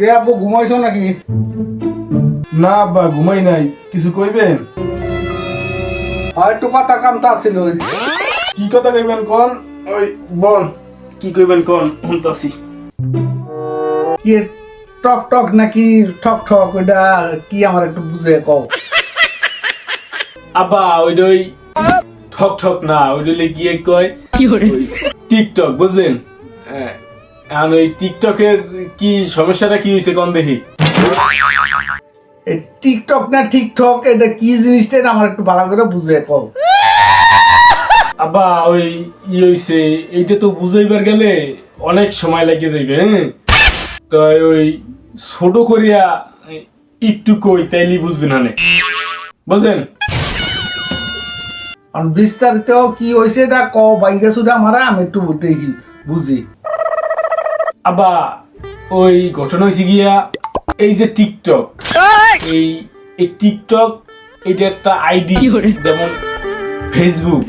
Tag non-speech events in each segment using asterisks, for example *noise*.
রে আব্বু ঘুমাইছো নাকি? না আব্বা ঘুমাই নাই। কিছু কইবেন? আর একটু কথা কামটা আছিল। কি কথা কইবেন কোন? ওই বল। কি কইবেন কোন? শুনতাছি। কি টক টক নাকি ঠক ঠক? ওইটা কি আমার একটু বুঝে কও। আব্বা ওই ঠক ঠক না ওইটা গিয়ে কয় ওই টিকটক বুঝলেন হ্যাঁ, এখন ওই টিকটকের কি সমস্যাটা কি হয়েছে কোন দেখি? টিকটক না টিকটক এটা কি জিনিসটা আমার একটু ভালো করে বুঝে কও। আব্বা ওই ই হইছে এইটা তো বুঝাইবার গেলে অনেক সময় লাগে যাইবে হ্যাঁ? তো ওই ছোট করিয়া একটু কই তাইলি বুঝবেন হানে বুঝলেন আর বিস্তারিত কি হয়েছে এটা কও বাইকে শুধু আমার আমি একটু দেখি বুঝি। আবা ওই ঘটনা হয়েছে গিয়া এই যে টিকটক এই! এই টিকটক এটা একটা আইডি যেমন ফেসবুক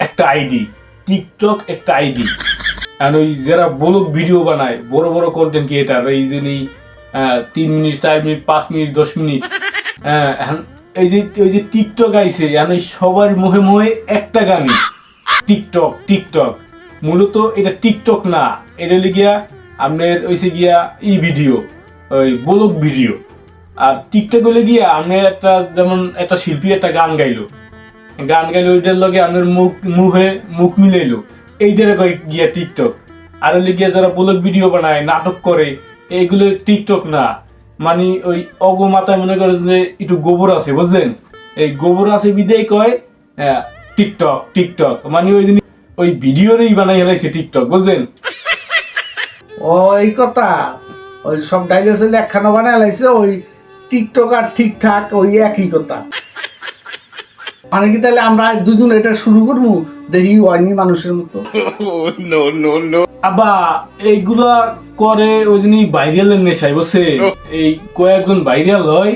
একটা আইডি টিকটক একটা আইডি। আর ওই যারা ব্লগ ভিডিও বানায় বড় বড় কন্টেন্ট ক্রিয়েটার এই যে আহ, তিন মিনিট চার মিনিট পাঁচ মিনিট দশ মিনিট হ্যাঁ, এখন এই যে ওই যে টিকটক আইছে এখন ওই সবার মুখে মুখে একটা গানই টিকটক টিকটক। মূলত এটা টিকটক না এটা হলে গিয়া আপনার ওইসে গিয়া ই ভিডিও, ওই ব্লগ ভিডিও। আর টিকটক হলে গিয়া আপনার একটা যেমন একটা শিল্পী একটা গান গাইলো। গান গাইলো, ওইটার লগে আপনার মুখ মুখে মুখ মিলাইলো। এইটার গিয়া টিকটক আর হলে গিয়া যারা ব্লগ ভিডিও বানায়, নাটক করে, এইগুলো টিকটক না। মানে ওই অগ মাথায় মনে করেন যে একটু গোবর আছে বুঝলেন এই গোবর আছে বিদায় কয় টিকটক টিকটক মানে ওই ওই ভিডিওরই বানাই হেলাইছে টিকটক বুঝলেন ও এই কথা ওই সব ডাইলেসে একখানা বানায় লাইছে ওই টিকটক আর ঠিকঠাক ওই একই কথা। মানে কি তাহলে আমরা দুজন এটা শুরু করব? দেখি হয়নি মানুষের মতো। *laughs* আবা এইগুলা করে ওই জন্য ভাইরালের নেশায় বসে এই কয়েকজন ভাইরাল হয়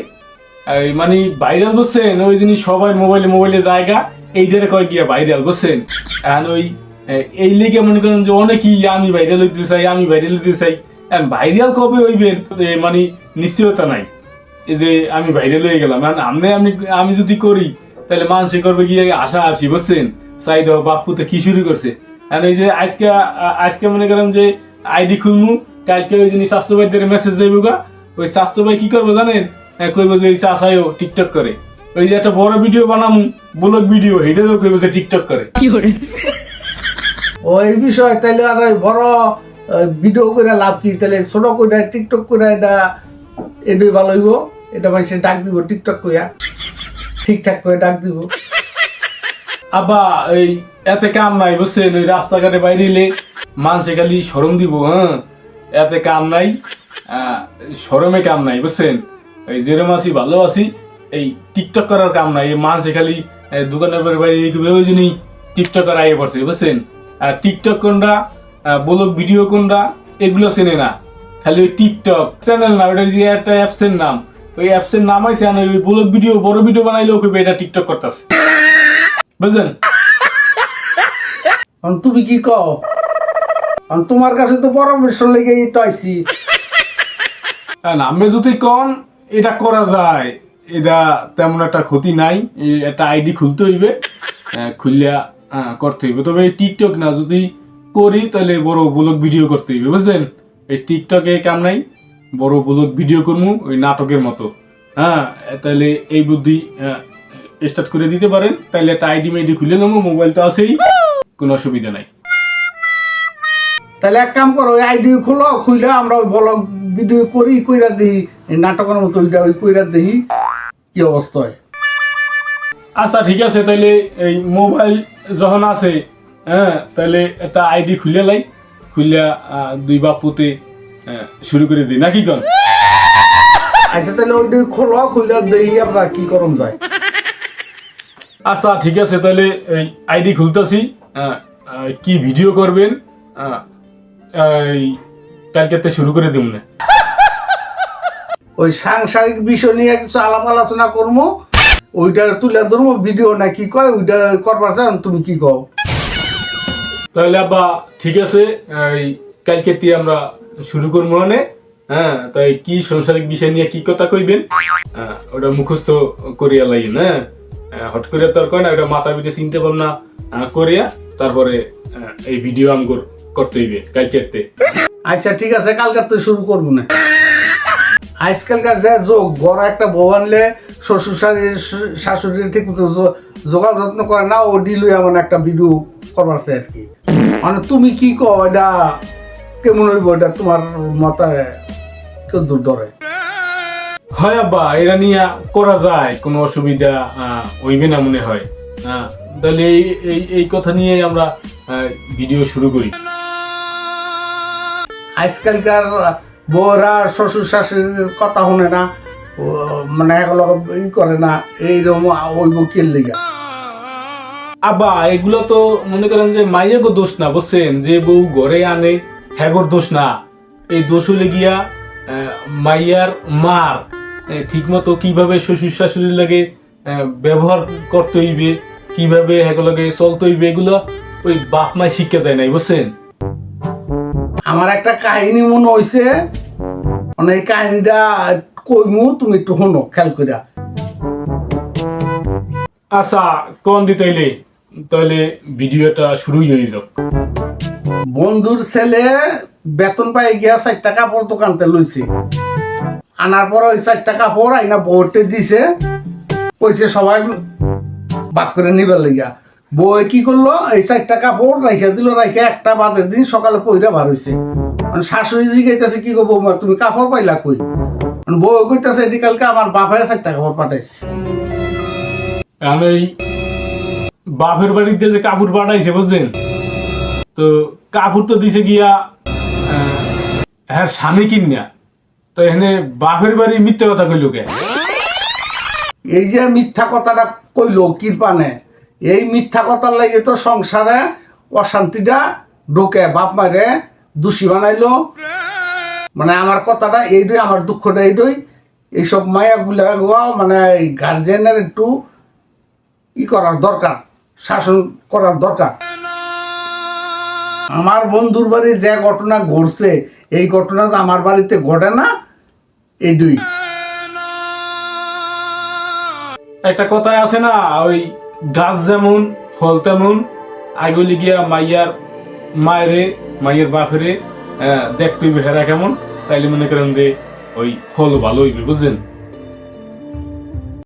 এই মানে ভাইরাল বসছেন ওই জন্য সবাই মোবাইলে মোবাইলে জায়গা এইটারে কয় গিয়া ভাইরাল বসছেন এখন ওই এই লিগে মনে করেন যে অনেকেই আমি ভাইরাল হইতে চাই আমি ভাইরাল হইতে চাই। ভাইরাল কবে হইবেন মানে নিশ্চয়তা নাই। এই যে আমি ভাইরাল হয়ে গেলাম। এখন আমি আমি আমি যদি করি তাহলে মানুষ করবে গিয়ে আশা আসি বুঝছেন? চাই দাও বাপুতে কি শুরু করছে? এখন এই যে আজকে আজকে মনে করেন যে আইডি খুলমু কালকে ওই জিনিস স্বাস্থ্য ভাইদের মেসেজ যাইব গা। ওই স্বাস্থ্য ভাই কি করব জানেন? হ্যাঁ, কইবো যে এই চাষাইও টিকটক করে। ওই যে একটা বড় ভিডিও বানামু ব্লগ ভিডিও হেঁটেও কইবো যে টিকটক করে। ও এই বিষয় তাহলে আর ওই বড় ভিডিও করে লাভ কি? তাহলে ছোট করে টিকটক করে এটা এটাই ভালো হইব। এটা মানুষে ডাক দিব টিকটক কইয়া ঠিকঠাক করে ডাক দিব। আবা এই এতে কাম নাই বুঝছেন, ওই রাস্তাঘাটে বাইরে এলে মানুষে খালি সরম দিব হ্যাঁ? এতে কাম নাই সরমে কাম নাই বুঝছেন? এই যেরম আছি, ভালো আছি, এই টিকটক করার কাম নাই। এই মানুষে খালি দোকানের বাইরে ওই জন্যই টিকটকার আইয়ে পড়ছে, বুঝছেন? টিকটক কোনটা ব্লগ ভিডিও কোনটা এগুলো চেনে না। খালি ওই টিকটক চ্যানেল না ওটা যে একটা অ্যাপসের নাম। ওই অ্যাপসের নাম আছে আর ওই ব্লগ ভিডিও বড় ভিডিও বানাইলেও কইবে এটা টিকটক করতেছে। বুঝলেন? তুমি কি কও? তোমার কাছে তো পরামর্শ লেগে তো আইছি। আমি যদি কন এটা করা যায়। এটা তেমন একটা ক্ষতি নাই একটা আইডি খুলতে হইবে। খুললিয়া আহ, করতে হইবে। তবে টিকটক না যদি করি তাহলে বড় ব্লগ ভিডিও করতে হইবে বুঝলেন এই টিকটকে কাম নাই বড় ব্লগ ভিডিও করব ওই নাটকের মতো। হ্যাঁ তাহলে এই বুদ্ধি স্টার্ট করে দিতে পারেন তাহলে একটা আইডি মাইডি খুলে নেব মোবাইল তো আছেই কোনো অসুবিধা নাই। তাহলে এক কাম করো ওই আইডি খোলো খুইলে আমরা ওই ব্লগ ভিডিও করি কইরা দিই এই নাটকের মতো ওইটা ওই কইরা দিই কি অবস্থা হয়? আচ্ছা ঠিক আছে তাহলে এই মোবাইল যখন আছে হ্যাঁ তাহলে একটা আইডি খুলে লাই খুলে দুই বাপুতে শুরু করে দিই। নাকি কন? আচ্ছা তাহলে ওইটা খোলো খুইলে দিই আমরা কি করম যায়? আচ্ছা ঠিক আছে তাহলে এই আইডি খুলতেছি কি ভিডিও করবেন কালকেতে শুরু করে দিব না ওই সাংসারিক বিষয় নিয়ে কিছু আলাপ আলোচনা করব ওইটা তুলে ধরবো ভিডিও না কি কয় ওইটা করবার চান তুমি কি কও? তাহলে আব্বা ঠিক আছে এই কালকেতে আমরা শুরু করব মানে? হ্যাঁ তাই কি সাংসারিক বিষয় নিয়ে কি কথা কইবেন? হ্যাঁ, ওটা মুখস্থ করিয়া লাইন হ্যাঁ? হট করে তোর কয় না ওটা মাথা পিঠে চিন্তা ভাবনা করিয়া তারপরে এই ভিডিও আমগর করতে হইবে কালকেতে আচ্ছা ঠিক আছে কালকে তো শুরু করব না। আজকালকার যে যোগ বড় একটা বউ আনলে শ্বশুর শাশুড়ি- শাশুড়ি ঠিক মতো যোগান যত্ন করে না ও ডিলুই এমন একটা ভিডিও করবার আর কি। মানে তুমি কি কো এটা কেমন হইব এটা তোমার মাথায় কেউ দূর ধরে? হয় আব্বা এরা নিয়ে করা যায় কোনো অসুবিধা হইবে না মনে হয়। তাহলে এই এই এই কথা নিয়ে আমরা ভিডিও শুরু করি। আজকালকার বউরা শ্বশুর শাশুড়ির কথা শুনে না মানে এগুলো ই করে না এইরকম ওইব কিল লিগা। আবা এগুলো তো মনে করেন যে মাইয়াগো দোষ না বুঝছেন? যে বউ ঘরে আনে হ্যাগর দোষ না। এই দোষ হলে গিয়া মাইয়ার মার ঠিক মতো কীভাবে শ্বশুর শাশুড়ির লাগে ব্যবহার করতে হইবে কীভাবে হ্যাগো লাগে চলতে হইবে এগুলো ওই বাপ মায় শিক্ষা দেয় নাই বুঝছেন? আমার একটা কাহিনী মনে হয়েছে মানে এই কাহিনীটা কইমু তুমি একটু শোনো খেয়াল করিয়া আচ্ছা কোন দিতাইলে তাহলে ভিডিওটা শুরুই হয়ে যাক। বন্ধুর ছেলে বেতন পাই গিয়া চারটা কাপড় দোকানতে লইছে। আনার পর ওই চারটা কাপড় আইনা বউতে দিছে। কইছে সবাই বাক করে নিবার লাগিয়া। বউ কি করল? এই চারটা কাপড় রাইখা দিল রাইখা একটা বাদের দিন সকালে পইরা বার হইছে। মানে শাশুড়ি জিগাইতেছে কি গো বৌমা তুমি কাপড় পাইলা কই? বউ কইতাছে এটি কালকে আমার বাপে চারটা কাপড় পাঠাইছে। বাপের বাড়িতে যে কাপড় পাঠাইছে বুঝছেন তো কাপড় তো দিছে গিয়া হ্যাঁ স্বামী কিনা? তো এখানে বাপের বাড়ি মিথ্যে কথা কইল কে? এই যে মিথ্যা কথাটা কইলো কিরপানে এই মিথ্যা কথার লাগে তো সংসারে অশান্তিটা ঢোকে বাপ মারে দোষী বানাইলো। মানে আমার কথাটা এইটাই আমার দুঃখটা এইটাই এইসব মায়াগুলা মানে এই গার্জেনের একটু ই করার দরকার, শাসন করার দরকার। আমার বন্ধুর বাড়ি যে ঘটনা ঘটছে, এই ঘটনা আমার বাড়িতে ঘটে না এই দুই একটা কথায় আছে না, ওই গাছ যেমন, ফল তেমন আগুলি গিয়া মাইয়ার মায়েরে, মাইয়ের বাপেরে দেখতে হেরা কেমন? তাইলে মনে করেন যে ওই ফল ভালো হইবে বুঝছেন?